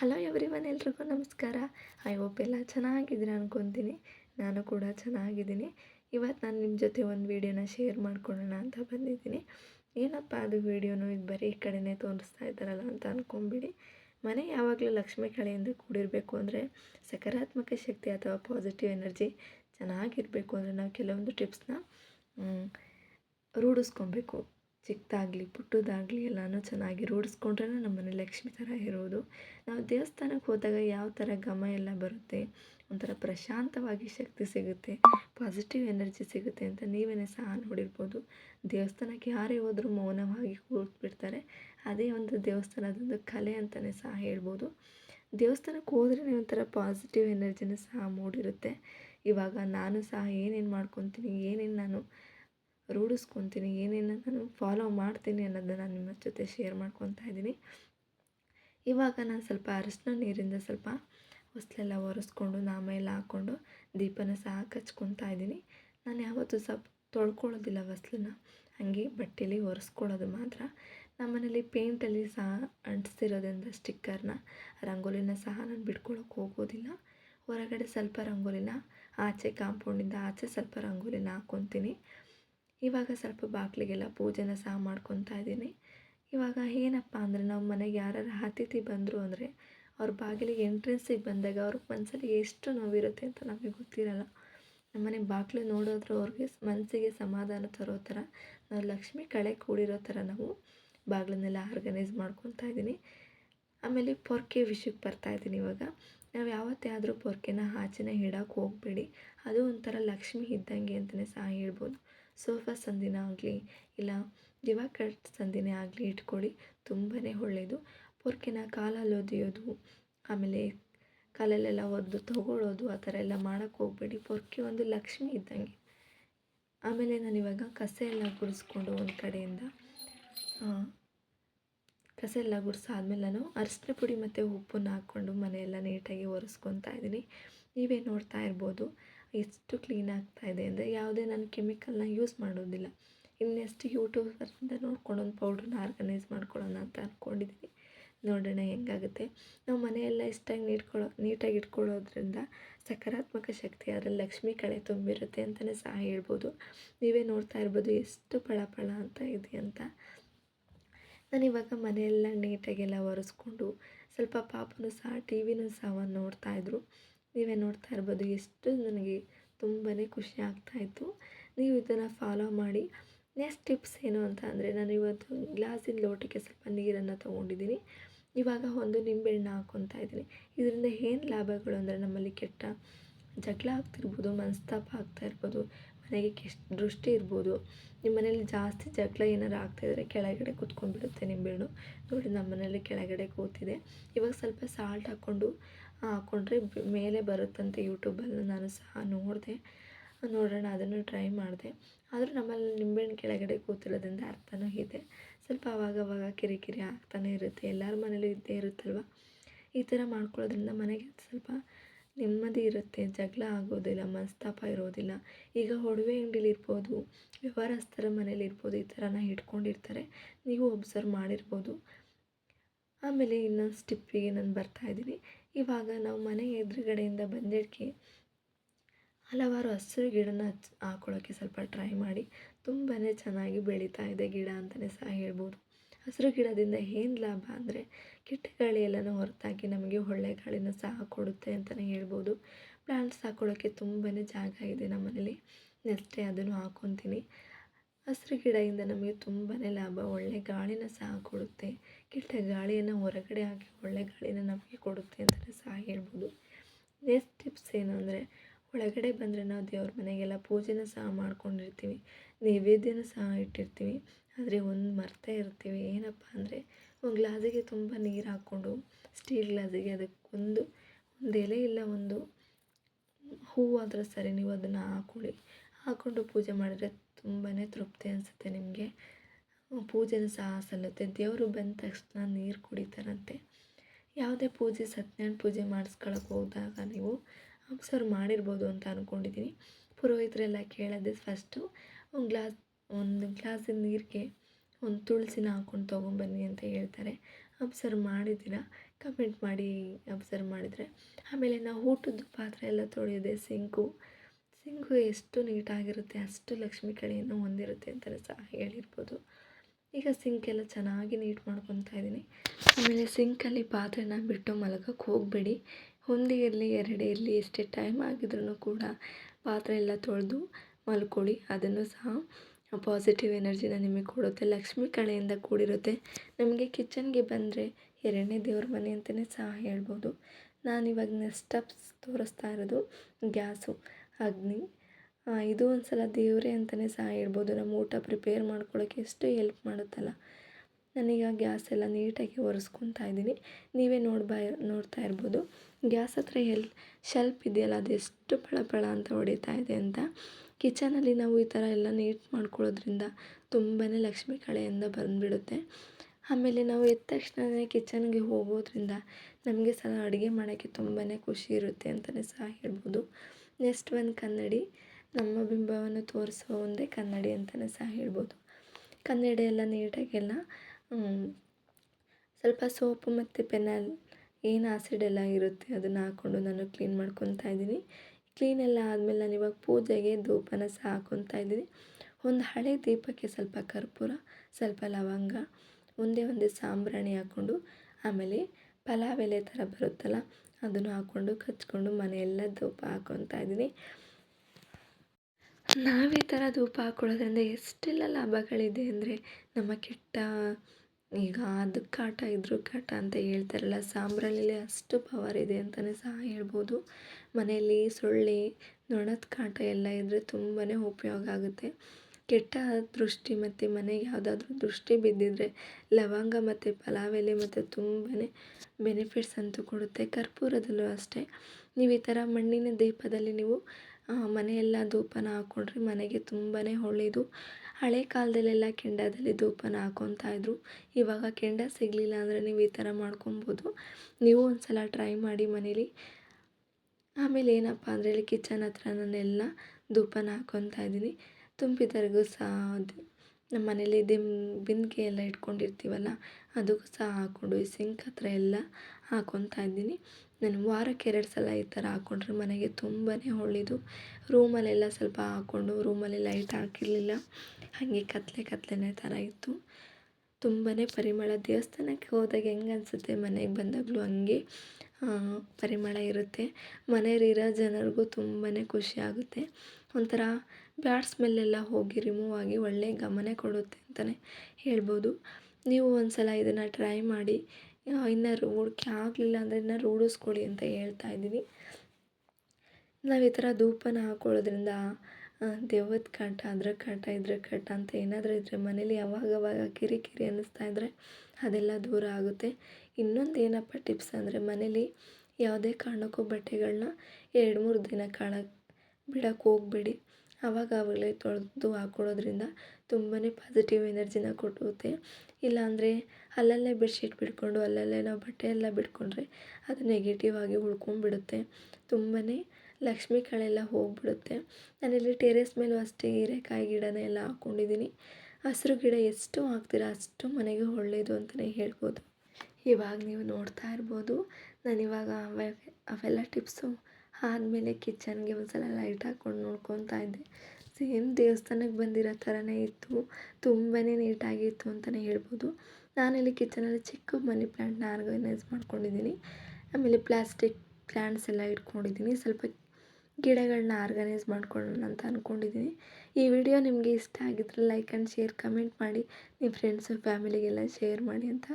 Hello every one ಎಲ್ರಿಗೂ ನಮಸ್ಕಾರ. I hope ಎಲ್ಲ ಚೆನ್ನಾಗಿದ್ದೀರಾ ಅನ್ಕೊತೀನಿ. ನಾನು ಕೂಡ ಚೆನ್ನಾಗಿದ್ದೀನಿ. ಇವತ್ತು ನಾನು ನಿಮ್ಮ ಜೊತೆ ಒಂದು ವೀಡಿಯೋನ ಶೇರ್ ಮಾಡ್ಕೊಳ್ಳೋಣ ಅಂತ ಬಂದಿದ್ದೀನಿ. ಏನಪ್ಪ ಅದು ವೀಡಿಯೋನು? ಇದು ಬರೀ ಈ ಕಡೆಯೇ ತೋರಿಸ್ತಾ ಇದ್ದಾರಲ್ಲ ಅಂತ ಅಂದ್ಕೊಂಬಿಡಿ ಮನೆ ಯಾವಾಗಲೂ ಲಕ್ಷ್ಮಿ ಕಳೆಯಿಂದ ಕೂಡಿರಬೇಕು ಅಂದರೆ ಸಕಾರಾತ್ಮಕ ಶಕ್ತಿ ಅಥವಾ ಪಾಸಿಟಿವ್ ಎನರ್ಜಿ ಚೆನ್ನಾಗಿರಬೇಕು ಅಂದರೆ ನಾವು ಕೆಲವೊಂದು ಟಿಪ್ಸ್ನ ರೂಢಿಸ್ಕೊಬೇಕು. ಚಿಕ್ಕದಾಗಲಿ, ಪುಟ್ಟದಾಗಲಿ ಎಲ್ಲನೂ ಚೆನ್ನಾಗಿ ರೂಢಿಸ್ಕೊಂಡ್ರೆ ನಮ್ಮ ಮನೆ ಲಕ್ಷ್ಮಿ ಥರ ಇರೋದು. ನಾವು ದೇವಸ್ಥಾನಕ್ಕೆ ಹೋದಾಗ ಯಾವ ಥರ ಘಮ ಎಲ್ಲ ಬರುತ್ತೆ, ಒಂಥರ ಪ್ರಶಾಂತವಾಗಿ ಶಕ್ತಿ ಸಿಗುತ್ತೆ ಪಾಸಿಟಿವ್ ಎನರ್ಜಿ ಸಿಗುತ್ತೆ ಅಂತ ನೀವೇ ಸಹ ನೋಡಿರ್ಬೋದು. ದೇವಸ್ಥಾನಕ್ಕೆ ಯಾರೇ ಹೋದರೂ ಮೌನವಾಗಿ ಕೂತ್ಬಿಡ್ತಾರೆ. ಅದೇ ಒಂದು ದೇವಸ್ಥಾನದೊಂದು ಕಲೆ ಅಂತಲೇ ಸಹ ಹೇಳ್ಬೋದು. ದೇವಸ್ಥಾನಕ್ಕೆ ಹೋದ್ರೇ ಒಂಥರ ಪಾಸಿಟಿವ್ ಎನರ್ಜಿನೂ ಸಹ ಮೂಡಿರುತ್ತೆ. ಇವಾಗ ನಾನು ಸಹ ಏನೇನು ಮಾಡ್ಕೊತೀನಿ, ಏನೇನು ನಾನು ರೂಢಿಸ್ಕೊತೀನಿ, ಏನೇನು ನಾನು ಫಾಲೋ ಮಾಡ್ತೀನಿ ಅನ್ನೋದನ್ನ ನಾನು ನಿಮ್ಮ ಜೊತೆ ಶೇರ್ ಮಾಡ್ಕೊತಾ ಇದ್ದೀನಿ. ಇವಾಗ ನಾನು ಸ್ವಲ್ಪ ಅರಿಶಿನ ನೀರಿಂದ ಸ್ವಲ್ಪ ಹೊಸಲೆಲ್ಲ ಒರೆಸ್ಕೊಂಡು ನಾಮ ಎಲ್ಲ ಹಾಕ್ಕೊಂಡು ದೀಪನ ಸಹ ಹಚ್ಕೊತಾ ಇದ್ದೀನಿ. ನಾನು ಯಾವತ್ತೂ ಸಹ ತೊಳ್ಕೊಳ್ಳೋದಿಲ್ಲ ಹೊಸ್ಲನ್ನ. ಹಾಗೆ ಬಟ್ಟೆಲಿ ಒರೆಸ್ಕೊಳ್ಳೋದು ಮಾತ್ರ. ನಮ್ಮನೇಲಿ ಪೇಂಟಲ್ಲಿ ಸಹ ಅಂಟಿಸ್ತಿರೋದ್ರಿಂದ ಸ್ಟಿಕ್ಕರ್ನ, ರಂಗೋಲಿನ ಸಹ ನಾನು ಬಿಟ್ಕೊಳ್ಳೋಕೆ ಹೋಗೋದಿಲ್ಲ. ಹೊರಗಡೆ ಸ್ವಲ್ಪ ರಂಗೋಲಿನ, ಆಚೆ ಕಾಂಪೌಂಡಿಂದ ಆಚೆ ಸ್ವಲ್ಪ ರಂಗೋಲಿನ ಹಾಕ್ಕೊತೀನಿ ಇವಾಗ ಸ್ವಲ್ಪ ಬಾಗಿಲಿಗೆಲ್ಲ ಪೂಜೆನ ಸಹ ಮಾಡ್ಕೊತಾ ಇದ್ದೀನಿ. ಇವಾಗ ಏನಪ್ಪ ಅಂದರೆ ನಮ್ಮ ಮನೆಗೆ ಯಾರು ಅತಿಥಿ ಬಂದರು ಅಂದರೆ ಅವ್ರ ಬಾಗಿಲಿಗೆ ಎಂಟ್ರೆನ್ಸಿಗೆ ಬಂದಾಗ ಅವ್ರಿಗೆ ಮನಸ್ಸಲ್ಲಿ ಎಷ್ಟು ನೋವಿರುತ್ತೆ ಅಂತ ನಮಗೆ ಗೊತ್ತಿರಲ್ಲ. ನಮ್ಮನೆ ಬಾಗಿಲು ನೋಡೋದ್ರು ಅವ್ರಿಗೆ ಮನಸ್ಸಿಗೆ ಸಮಾಧಾನ ತರೋ ಥರ, ನಾವು ಲಕ್ಷ್ಮಿ ಕಳೆ ಕೂಡಿರೋ ಥರ ನಾವು ಬಾಗಿಲನ್ನೆಲ್ಲ ಆರ್ಗನೈಸ್ ಮಾಡ್ಕೊತಾ ಇದ್ದೀನಿ. ಆಮೇಲೆ ಪೊರ್ಕೆ ವಿಷಯಕ್ಕೆ ಬರ್ತಾ ಇದ್ದೀನಿ ಇವಾಗ. ನಾವು ಯಾವತ್ತೇ ಆದರೂ ಪೊರ್ಕೆನ ಆಚೆನೇ ಇಡೋಕೆ ಹೋಗಬೇಡಿ. ಅದು ಒಂಥರ ಲಕ್ಷ್ಮಿ ಇದ್ದಂಗೆ ಅಂತಲೇ ಸಹ ಹೇಳ್ಬೋದು. ಸೋಫಾ ಸಂದಿನ ಆಗಲಿ ಇಲ್ಲ ದಿವಾಕಟ್ ಸಂದಿನೇ ಆಗಲಿ ಇಟ್ಕೊಳ್ಳಿ ತುಂಬಾ ಒಳ್ಳೆಯದು ಪೊರ್ಕೆನ ಕಾಲಲ್ಲಿ ಒದೆಯೋದು, ಆಮೇಲೆ ಕಾಲಲ್ಲೆಲ್ಲ ಒದ್ದು ತಗೊಳ್ಳೋದು ಆ ಥರ ಎಲ್ಲ ಮಾಡೋಕ್ಕೆ ಹೋಗಬೇಡಿ. ಪೊರ್ಕೆ ಒಂದು ಲಕ್ಷ್ಮಿ ಇದ್ದಂಗೆ. ಆಮೇಲೆ ನಾನು ಇವಾಗ ಕಸ ಎಲ್ಲ ಗುಡಿಸ್ಕೊಂಡು ಒಂದು ಕಡೆಯಿಂದ ಕಸ ಎಲ್ಲ ಗುಡಿಸಾದ್ಮೇಲೆ ನಾನು ಅರಿಶಿನ ಪುಡಿ ಮತ್ತು ಉಪ್ಪನ್ನ ಹಾಕ್ಕೊಂಡು ಮನೆಯೆಲ್ಲ ನೀಟಾಗಿ ಒರೆಸ್ಕೊತಾ ಇದ್ದೀನಿ. ನೀವೇ ನೋಡ್ತಾ ಇರ್ಬೋದು. ಎಷ್ಟು ಕ್ಲೀನ್ ಆಗ್ತಾ ಇದೆ ಅಂದರೆ ಯಾವುದೇ ನಾನು ಕೆಮಿಕಲ್ನ ಯೂಸ್ ಮಾಡೋದಿಲ್ಲ. ಇನ್ನೆಷ್ಟು ಯೂಟ್ಯೂಬರ್ಸಿಂದ ನೋಡ್ಕೊಂಡು ಒಂದು ಪೌಡ್ರನ್ನ ಆರ್ಗನೈಸ್ ಮಾಡ್ಕೊಳ್ಳೋಣ ಅಂತ ಅಂದ್ಕೊಂಡಿದ್ದೀನಿ ನೋಡೋಣ ಹೆಂಗಾಗುತ್ತೆ. ನಾವು ಮನೆಯೆಲ್ಲ ಇಷ್ಟಾಗಿ ನೀಟ್ಕೊಳ್ಳೋ ನೀಟಾಗಿ ಇಟ್ಕೊಳ್ಳೋದ್ರಿಂದ ಸಕಾರಾತ್ಮಕ ಶಕ್ತಿ ಅದರಲ್ಲಿ ಲಕ್ಷ್ಮಿ ಕಳೆ ತುಂಬಿರುತ್ತೆ ಅಂತಲೇ ಸಹ ಹೇಳ್ಬೋದು. ನೀವೇ ನೋಡ್ತಾ ಇರ್ಬೋದು ಎಷ್ಟು ಫಳ ಅಂತ ಇದೆ ಅಂತ. ನಾನಿವಾಗ ಮನೆಯೆಲ್ಲ ನೀಟಾಗೆಲ್ಲ ಒರೆಸ್ಕೊಂಡು ಸ್ವಲ್ಪ ಪಾಪನೂ ಸಹ ಟಿ ವಿನೂ ಸಹ ನೋಡ್ತಾಯಿದ್ರು ನೀವೇ ನೋಡ್ತಾ ಇರ್ಬೋದು. ಎಷ್ಟು ನನಗೆ ತುಂಬಾ ಖುಷಿ ಆಗ್ತಾಯಿತ್ತು ನೀವು ಇದನ್ನು ಫಾಲೋ ಮಾಡಿ. ನೆಕ್ಸ್ಟ್ ಟಿಪ್ಸ್ ಏನು ಅಂತ ಅಂದರೆ ನಾನು ಇವತ್ತು ಗ್ಲಾಸಿನ ಲೋಟಕ್ಕೆ ಸ್ವಲ್ಪ ನೀರನ್ನು ತೊಗೊಂಡಿದ್ದೀನಿ. ಇವಾಗ ಒಂದು ನಿಂಬೆಹಣ್ಣು ಹಾಕ್ಕೊತಾ ಇದ್ದೀನಿ. ಇದರಿಂದ ಏನು ಲಾಭಗಳು ಅಂದರೆ ನಮ್ಮಲ್ಲಿ ಕೆಟ್ಟ ಜಗಳ ಆಗ್ತಿರ್ಬೋದು, ಮನಸ್ತಾಪ ಆಗ್ತಾ ಇರ್ಬೋದು, ಮನೆಗೆ ಕೆಷ್ಟ ದೃಷ್ಟಿ ಇರ್ಬೋದು. ನಿಮ್ಮ ಮನೇಲಿ ಜಾಸ್ತಿ ಜಗಳ ಏನಾರು ಆಗ್ತಾಯಿದ್ರೆ ಕೆಳಗಡೆ ಕೂತ್ಕೊಂಡ್ಬಿಡುತ್ತೆ ನಿಂಬೆಹಣ್ಣು. ನೋಡಿ ನಮ್ಮ ಮನೇಲಿ ಕೆಳಗಡೆ ಕೂತಿದೆ. ಇವಾಗ ಸ್ವಲ್ಪ ಸಾಲ್ಟ್ ಹಾಕ್ಕೊಂಡು ಹಾಕ್ಕೊಂಡ್ರೆ ಮೇಲೆ ಬರುತ್ತಂತೆ ಯೂಟ್ಯೂಬಲ್ಲಿ ನಾನು ಸಹ ನೋಡಿದೆ. ನೋಡೋಣ, ಅದನ್ನು ಟ್ರೈ ಮಾಡಿದೆ. ಆದರೂ ನಮ್ಮಲ್ಲಿ ನಿಂಬೆಹಣ್ಣು ಕೆಳಗಡೆ ಕೂತಿರೋದ್ರಿಂದ ಅರ್ಥನೂ ಇದೆ. ಸ್ವಲ್ಪ ಅವಾಗವಾಗ ಕಿರಿಕಿರಿ ಆಗ್ತಾನೇ ಇರುತ್ತೆ. ಎಲ್ಲರ ಮನೇಲೂ ಇದ್ದೇ ಇರುತ್ತಲ್ವ? ಈ ಥರ ಮಾಡ್ಕೊಳ್ಳೋದ್ರಿಂದ ಮನೆಗೆ ಸ್ವಲ್ಪ ನೆಮ್ಮದಿ ಇರುತ್ತೆ. ಜಗಳ ಆಗೋದಿಲ್ಲ, ಮನಸ್ತಾಪ ಇರೋದಿಲ್ಲ. ಈಗ ಒಡವೆ ಅಂಗಡಿಲಿ ಇರ್ಬೋದು, ವ್ಯವಹಾರಸ್ಥರ ಮನೇಲಿ ಇರ್ಬೋದು, ಈ ಥರನ ಇಟ್ಕೊಂಡಿರ್ತಾರೆ ನೀವು ಒಬ್ಸರ್ವ್ ಮಾಡಿರ್ಬೋದು. ಆಮೇಲೆ ಇನ್ನೊಂದು ಸ್ಟಿಪ್ಪಿಗೆ ನಾನು ಬರ್ತಾಯಿದ್ದೀನಿ ಇವಾಗ ನಾವು ಮನೆ ಎದುರುಗಡೆಯಿಂದ ಬಂದಿದ್ದಕ್ಕೆ ಹಲವಾರು ಹಸಿರು ಗಿಡನ ಹಚ್ ಹಾಕೊಳ್ಳೋಕ್ಕೆ ಸ್ವಲ್ಪ ಟ್ರೈ ಮಾಡಿ. ತುಂಬಾ ಚೆನ್ನಾಗಿ ಬೆಳೀತಾ ಇದೆ ಗಿಡ ಅಂತಲೇ ಸಹ ಹೇಳ್ಬೋದು. ಹಸಿರು ಗಿಡದಿಂದ ಏನು ಲಾಭ ಅಂದರೆ ಕೆಟ್ಟ ಗಾಳಿ ಎಲ್ಲನೂ ಹೊರತಾಗಿ ನಮಗೆ ಒಳ್ಳೆ ಗಾಳಿನ ಸಹ ಕೊಡುತ್ತೆ ಅಂತಲೇ ಹೇಳ್ಬೋದು. ಪ್ಲಾಂಟ್ಸ್ ಹಾಕೊಳ್ಳೋಕ್ಕೆ ತುಂಬಾ ಜಾಗ ಇದೆ ನಮ್ಮ ಮನೇಲಿ. ನೆಕ್ಸ್ಟೇ ಅದನ್ನು ಹಾಕ್ಕೊತೀನಿ ಹಸಿರು ಗಿಡದಿಂದ ನಮಗೆ ತುಂಬಾ ಲಾಭ ಒಳ್ಳೆ ಗಾಳಿನ ಸಹ ಕೊಡುತ್ತೆ. ಕೆಟ್ಟ ಗಾಳಿಯನ್ನು ಹೊರಗಡೆ ಹಾಕಿ ಒಳ್ಳೆ ಗಾಳಿನ ನಮಗೆ ಕೊಡುತ್ತೆ ಅಂತಲೇ ಸಹ ಹೇಳ್ಬೋದು. ನೆಕ್ಸ್ಟ್ ಟಿಪ್ಸ್ ಏನು ಅಂದರೆ, ಒಳಗಡೆ ಬಂದರೆ ನಾವು ದೇವ್ರ ಮನೆಗೆಲ್ಲ ಪೂಜೆನ ಸಹ ಮಾಡ್ಕೊಂಡಿರ್ತೀವಿ, ನೈವೇದ್ಯನ ಸಹ ಇಟ್ಟಿರ್ತೀವಿ, ಆದರೆ ಒಂದು ಮರ್ತೇ ಇರ್ತೀವಿ. ಏನಪ್ಪ ಅಂದರೆ, ಒಂದು ಗ್ಲಾಸಿಗೆ ತುಂಬ ನೀರು ಹಾಕ್ಕೊಂಡು, ಸ್ಟೀಲ್ ಗ್ಲಾಸಿಗೆ ಅದಕ್ಕೊಂದು ಒಂದು ಎಲೆ ಇಲ್ಲ, ಒಂದು ಹೂವು ಆದರೆ ಸರಿ ನೀವು ಅದನ್ನು ಹಾಕೊಳ್ಳಿ. ಹಾಕ್ಕೊಂಡು ಪೂಜೆ ಮಾಡಿದ್ರೆ ತುಂಬಾ ತೃಪ್ತಿ ಅನಿಸುತ್ತೆ ನಿಮಗೆ. ಪೂಜೆನೂ ಸಹ ಸಲ್ಲುತ್ತೆ. ದೇವರು ಬಂದ ತಕ್ಷಣ ನೀರು ಕುಡಿತಾರಂತೆ. ಯಾವುದೇ ಪೂಜೆ ಸತ್ಯನಾರಾಯಣ ಪೂಜೆ ಮಾಡಿಸ್ಕೊಳಕ್ಕೆ ಹೋದಾಗ ನೀವು ಅಬ್ಸರ್ವ್ ಮಾಡಿರ್ಬೋದು ಅಂತ ಅಂದ್ಕೊಂಡಿದ್ದೀನಿ ಪುರೋಹಿತರೆಲ್ಲ ಕೇಳೋದೇ ಫಸ್ಟು ಒಂದು ಗ್ಲಾಸ್, ಒಂದು ಗ್ಲಾಸಿನ ನೀರಿಗೆ ಒಂದು ತುಳಸಿನ ಹಾಕ್ಕೊಂಡು ತೊಗೊಂಬನ್ನಿ ಅಂತ ಹೇಳ್ತಾರೆ. ಅಬ್ಸರ್ವ್ ಮಾಡಿದ್ದೀರಾ? ಕಮೆಂಟ್ ಮಾಡಿ ಅಬ್ಸರ್ವ್ ಮಾಡಿದರೆ. ಆಮೇಲೆ ನಾವು ಊಟದ ಪಾತ್ರೆ ಎಲ್ಲ ತೊಳೆಯೋದೆ ಸಿಂಕು ಸಿಂಕು ಎಷ್ಟು ನೀಟಾಗಿರುತ್ತೆ, ಅಷ್ಟು ಲಕ್ಷ್ಮಿ ಕಳೆಯನ್ನು ಹೊಂದಿರುತ್ತೆ ಅಂತಲೇ ಸಹ ಹೇಳಿರ್ಬೋದು. ಈಗ ಸಿಂಕೆಲ್ಲ ಚೆನ್ನಾಗಿ ನೀಟ್ ಮಾಡ್ಕೊತಾ ಇದ್ದೀನಿ. ಆಮೇಲೆ ಸಿಂಕಲ್ಲಿ ಪಾತ್ರೆನ ಬಿಟ್ಟು ಮಲಗಕ್ಕೆ ಹೋಗಬೇಡಿ. ಒಂದು ಇರಲಿ ಎರಡೇ ಇರಲಿ ಎಷ್ಟೇ ಟೈಮ್ ಆಗಿದ್ರೂ ಕೂಡ ಪಾತ್ರೆ ಎಲ್ಲ ತೊಳೆದು ಮಲ್ಕೊಳ್ಳಿ. ಅದನ್ನು ಸಹ ಪಾಸಿಟಿವ್ ಎನರ್ಜಿನ ನಿಮಗೆ ಕೊಡುತ್ತೆ. ಲಕ್ಷ್ಮಿ ಕಳೆಯಿಂದ ಕೂಡಿರುತ್ತೆ. ನಮಗೆ ಕಿಚನ್ಗೆ ಬಂದರೆ ಎರಡನೇ ದೇವ್ರ ಮನೆ ಅಂತಲೇ ಸಹ ಹೇಳ್ಬೋದು. ನಾನಿವಾಗ ನೆಕ್ಸ್ಟ್ ಸ್ಟೆಪ್ಸ್ ತೋರಿಸ್ತಾ ಇರೋದು ಗ್ಯಾಸು, ಅಗ್ನಿ. ಇದು ಒಂದು ಸಲ ದೇವರೇ ಅಂತಲೇ ಸಹ ಹೇಳ್ಬೋದು ನಮ್ಮ ಊಟ ಪ್ರಿಪೇರ್ ಮಾಡ್ಕೊಳ್ಳೋಕೆ ಎಷ್ಟು ಹೆಲ್ಪ್ ಮಾಡುತ್ತಲ್ಲ. ನಾನೀಗ ಗ್ಯಾಸ್ ಎಲ್ಲ ನೀಟಾಗಿ ಒರೆಸ್ಕೊತಾ ಇದ್ದೀನಿ. ನೀವೇ ನೋಡ್ಬಾ, ನೋಡ್ತಾ ಇರ್ಬೋದು. ಗ್ಯಾಸ್ ಹತ್ರ ಎಲ್ ಶೆಲ್ಪ್ ಇದೆಯಲ್ಲ, ಅದು ಎಷ್ಟು ಪಳ ಪಳ ಅಂತ ಹೊಡಿತಾ ಇದೆ ಅಂತ. ಕಿಚನಲ್ಲಿ ನಾವು ಈ ಥರ ಎಲ್ಲ ನೀಟ್ ಮಾಡ್ಕೊಳ್ಳೋದ್ರಿಂದ ತುಂಬಾ ಲಕ್ಷ್ಮಿ ಕಳೆಯಿಂದ ಬಂದುಬಿಡುತ್ತೆ. ಆಮೇಲೆ ನಾವು ಎದ್ದ ತಕ್ಷಣವೇ ಕಿಚನ್ಗೆ ಹೋಗೋದ್ರಿಂದ ನಮಗೆ ಸಹ ಅಡುಗೆ ಮಾಡೋಕ್ಕೆ ತುಂಬಾ ಖುಷಿ ಇರುತ್ತೆ ಅಂತಲೇ ಸಹ ಹೇಳ್ಬೋದು. ನೆಕ್ಸ್ಟ್ ಒಂದು ಕನ್ನಡಿ. ನಮ್ಮ ಬಿಂಬವನ್ನು ತೋರಿಸೋ ಒಂದೇ ಕನ್ನಡಿ ಅಂತಲೇ ಸಹ ಹೇಳ್ಬೋದು. ಕನ್ನಡಿ ಎಲ್ಲ ನೀಟಾಗೆಲ್ಲ ಸ್ವಲ್ಪ ಸೋಪು ಮತ್ತು ಪೆನಲ್, ಏನು ಆಸಿಡ್ ಎಲ್ಲ ಇರುತ್ತೆ ಅದನ್ನು ಹಾಕ್ಕೊಂಡು ನಾನು ಕ್ಲೀನ್ ಮಾಡ್ಕೊತಾ ಇದ್ದೀನಿ. ಕ್ಲೀನ್ ಎಲ್ಲ ಆದಮೇಲೆ ನಾನು ಇವಾಗ ಪೂಜೆಗೆ ಧೂಪನ ಸಹ ಹಾಕ್ಕೊತಾ ಇದ್ದೀನಿ. ಒಂದು ಹಳೆ ದೀಪಕ್ಕೆ ಸ್ವಲ್ಪ ಕರ್ಪೂರ, ಸ್ವಲ್ಪ ಲವಂಗ, ಒಂದೇ ಒಂದೇ ಸಾಂಬ್ರಾಣಿ ಹಾಕ್ಕೊಂಡು, ಆಮೇಲೆ ಪಲಾವ್ ಎಲೆ ಥರ ಬರುತ್ತಲ್ಲ, ಅದನ್ನು ಹಾಕ್ಕೊಂಡು ಕಚ್ಕೊಂಡು ಮನೆಯೆಲ್ಲ ಧೂಪ ಹಾಕ್ಕೊತಾ ಇದ್ದೀನಿ. ನಾವು ಈ ಥರ ಧೂಪ ಹಾಕ್ಕೊಳ್ಳೋದ್ರಿಂದ ಎಷ್ಟೆಲ್ಲ ಲಾಭಗಳಿದೆ ಅಂದರೆ ನಮ್ಮ ಕೆಟ್ಟ, ಈಗ ಅದು ಕಾಟ ಇದ್ರ ಕಾಟ ಅಂತ ಹೇಳ್ತಾರಲ್ಲ, ಸಾಂಬ್ರಾಣಿಲಿ ಅಷ್ಟು ಪವರ್ ಇದೆ ಅಂತಲೇ ಸಹ ಹೇಳ್ಬೋದು. ಮನೆಯಲ್ಲಿ ಸೊಳ್ಳೆ, ನೊಣದ ಕಾಟ ಎಲ್ಲ ಇದ್ದರೆ ತುಂಬಾ ಉಪಯೋಗ ಆಗುತ್ತೆ. ಕೆಟ್ಟ ದೃಷ್ಟಿ ಮತ್ತು ಮನೆಗೆ ಯಾವುದಾದ್ರೂ ದೃಷ್ಟಿ ಬಿದ್ದಿದ್ರೆ ಲವಂಗ ಮತ್ತು ಪಲಾವೆಲೆ ಮತ್ತು ತುಂಬಾ ಬೆನಿಫಿಟ್ಸ್ ಅಂತೂ ಕೊಡುತ್ತೆ, ಕರ್ಪೂರದಲ್ಲೂ ಅಷ್ಟೇ. ನೀವು ಈ ಥರ ಮಣ್ಣಿನ ದೀಪದಲ್ಲಿ ನೀವು ಮನೆಯೆಲ್ಲ ಧೂಪನ ಹಾಕ್ಕೊಂಡ್ರೆ ಮನೆಗೆ ತುಂಬಾ ಒಳ್ಳೆಯದು. ಹಳೆ ಕಾಲದಲ್ಲೆಲ್ಲ ಕೆಂಡದಲ್ಲಿ ಧೂಪನ ಹಾಕ್ಕೊತಾ ಇದ್ದರು ಇವಾಗ ಕೆಂಡ ಸಿಗಲಿಲ್ಲ ಅಂದರೆ ನೀವು ಈ ಥರ ಮಾಡ್ಕೊಬೋದು. ನೀವು ಒಂದು ಸಲ ಟ್ರೈ ಮಾಡಿ ಮನೇಲಿ. ಆಮೇಲೆ ಏನಪ್ಪ ಅಂದರೆ ಇಲ್ಲಿ ಕಿಚನ್ ಹತ್ರ ನಾನೆಲ್ಲ ಧೂಪನ ಹಾಕ್ಕೊತಾ ಇದ್ದೀನಿ. ತುಂಬಿದರ್ಗೂ ಸಹ ನಮ್ಮ ಮನೇಲಿ ದಿಮ್ ಬಿಂದಿಗೆ ಎಲ್ಲ ಇಟ್ಕೊಂಡಿರ್ತೀವಲ್ಲ ಅದಕ್ಕೂ ಸಹ ಹಾಕ್ಕೊಂಡು, ಈ ಸಿಂಕ್ ಹತ್ರ ಎಲ್ಲ ಹಾಕೊತಾ ಇದ್ದೀನಿ. ನಾನು ವಾರಕ್ಕೆ ಎರಡು ಸಲ ಈ ಥರ ಹಾಕ್ಕೊಂಡ್ರೆ ಮನೆಗೆ ತುಂಬಾ ಒಳ್ಳೆಯದು ರೂಮಲ್ಲೆಲ್ಲ ಸ್ವಲ್ಪ ಹಾಕ್ಕೊಂಡು, ರೂಮಲ್ಲಿ ಲೈಟ್ ಹಾಕಿರಲಿಲ್ಲ. ಹಾಗೆ ಕತ್ತಲೆ ಕತ್ತಲೆನೇ ಥರ ಇತ್ತು. ತುಂಬಾ ಪರಿಮಳ, ದೇವಸ್ಥಾನಕ್ಕೆ ಹೋದಾಗ ಹೆಂಗೆ ಅನಿಸುತ್ತೆ ಮನೆಗೆ ಬಂದಾಗಲೂ ಹಂಗೆ ಪರಿಮಳ ಇರುತ್ತೆ. ಮನೆಯಲ್ಲಿರೋ ಜನರಿಗೂ ತುಂಬಾ ಖುಷಿ ಆಗುತ್ತೆ. ಒಂಥರ ಬ್ಯಾಡ್ ಸ್ಮೆಲ್ಲೆಲ್ಲ ಹೋಗಿ ರಿಮೂವ್ ಆಗಿ ಒಳ್ಳೆಯ ಗಮನ ಕೊಡುತ್ತೆ ಅಂತಲೇ ಹೇಳ್ಬೋದು. ನೀವು ಒಂದು ಸಲ ಇದನ್ನು ಟ್ರೈ ಮಾಡಿ ಇನ್ನು ರೂಢಿಕೆ ಆಗಲಿಲ್ಲ ಅಂದರೆ ಇನ್ನು ರೂಢಿಸ್ಕೊಳ್ಳಿ ಅಂತ ಹೇಳ್ತಾ ಇದ್ದೀನಿ ನಾವು ಈ ಥರ ಧೂಪನ ಹಾಕೊಳ್ಳೋದ್ರಿಂದ ದೆವ್ವದ ಕಾಟ, ಅದರ ಕಾಟ, ಇದ್ರ ಕಾಟ ಅಂತ ಏನಾದರೂ ಇದ್ದರೆ ಮನೇಲಿ ಯಾವಾಗವಾಗ ಕಿರಿಕಿರಿ ಅನ್ನಿಸ್ತಾ ಇದ್ದರೆ ಅದೆಲ್ಲ ದೂರ ಆಗುತ್ತೆ. ಇನ್ನೊಂದು ಏನಪ್ಪ ಟಿಪ್ಸ್ ಅಂದರೆ ಮನೇಲಿ ಯಾವುದೇ ಕಾರಣಕ್ಕೂ ಬಟ್ಟೆಗಳನ್ನ ಎರಡು ಮೂರು ದಿನ ಕಾಳ ಬಿಡೋಕ್ಕೆ ಹೋಗಬೇಡಿ. ಆವಾಗ ಅವಾಗಲೇ ತೊಳೆದು ಹಾಕ್ಕೊಳ್ಳೋದ್ರಿಂದ ತುಂಬಾ ಪಾಸಿಟಿವ್ ಎನರ್ಜಿನ ಕೊಡುತ್ತೆ. ಇಲ್ಲಾಂದರೆ ಅಲ್ಲಲ್ಲೇ ಬೆಡ್ಶೀಟ್ ಬಿಟ್ಕೊಂಡು, ಅಲ್ಲಲ್ಲೇ ನಾವು ಬಟ್ಟೆ ಎಲ್ಲ ಬಿಟ್ಕೊಂಡ್ರೆ ಅದು ನೆಗೆಟಿವ್ ಆಗಿ ಉಳ್ಕೊಂಡ್ಬಿಡುತ್ತೆ. ತುಂಬಾ ಲಕ್ಷ್ಮಿ ಕಳೆಲ್ಲ ಹೋಗಿಬಿಡುತ್ತೆ. ನಾನಿಲ್ಲಿ ಟೆರೇಸ್ ಮೇಲೂ ಅಷ್ಟೇ ಹೀರೆಕಾಯಿ ಗಿಡನ ಎಲ್ಲ ಹಾಕ್ಕೊಂಡಿದ್ದೀನಿ. ಹಸಿರು ಗಿಡ ಎಷ್ಟು ಹಾಕ್ತೀರ ಅಷ್ಟು ಮನೆಗೆ ಒಳ್ಳೆಯದು ಅಂತಲೇ ಹೇಳ್ಬೋದು. ಇವಾಗ ನೀವು ನೋಡ್ತಾ ಇರ್ಬೋದು. ನಾನಿವಾಗ ಅವೆ ಅವೆಲ್ಲ ಟಿಪ್ಸು ಆದಮೇಲೆ ಕಿಚನ್ಗೆ ಒಂದು ಸಲ ಲೈಟ್ ಹಾಕ್ಕೊಂಡು ನೋಡ್ಕೊತಾ ಇದ್ದೆ. ಸೇಮ್ ದೇವಸ್ಥಾನಕ್ಕೆ ಬಂದಿರೋ ಥರನೇ ಇತ್ತು. ತುಂಬಾ ನೀಟಾಗಿತ್ತು ಅಂತಲೇ ಹೇಳ್ಬೋದು. ನಾನಿಲ್ಲಿ ಕಿಚನಲ್ಲಿ ಚಿಕ್ಕ ಮನಿ ಪ್ಲ್ಯಾಂಟ್ನ ಆರ್ಗನೈಸ್ ಮಾಡ್ಕೊಂಡಿದ್ದೀನಿ. ಆಮೇಲೆ ಪ್ಲಾಸ್ಟಿಕ್ ಪ್ಲ್ಯಾಂಟ್ಸ್ ಎಲ್ಲ ಇಟ್ಕೊಂಡಿದ್ದೀನಿ. ಸ್ವಲ್ಪ ಗಿಡಗಳನ್ನ ಆರ್ಗನೈಸ್ ಮಾಡ್ಕೊಳ್ಳೋಣ ಅಂತ ಅಂದ್ಕೊಂಡಿದ್ದೀನಿ ಈ ವಿಡಿಯೋ ನಿಮಗೆ ಇಷ್ಟ ಆಗಿದ್ರೆ ಲೈಕ್ ಆ್ಯಂಡ್ ಶೇರ್, ಕಮೆಂಟ್ ಮಾಡಿ. ನಿಮ್ಮ ಫ್ರೆಂಡ್ಸು ಫ್ಯಾಮಿಲಿಗೆಲ್ಲ ಶೇರ್ ಮಾಡಿ ಅಂತ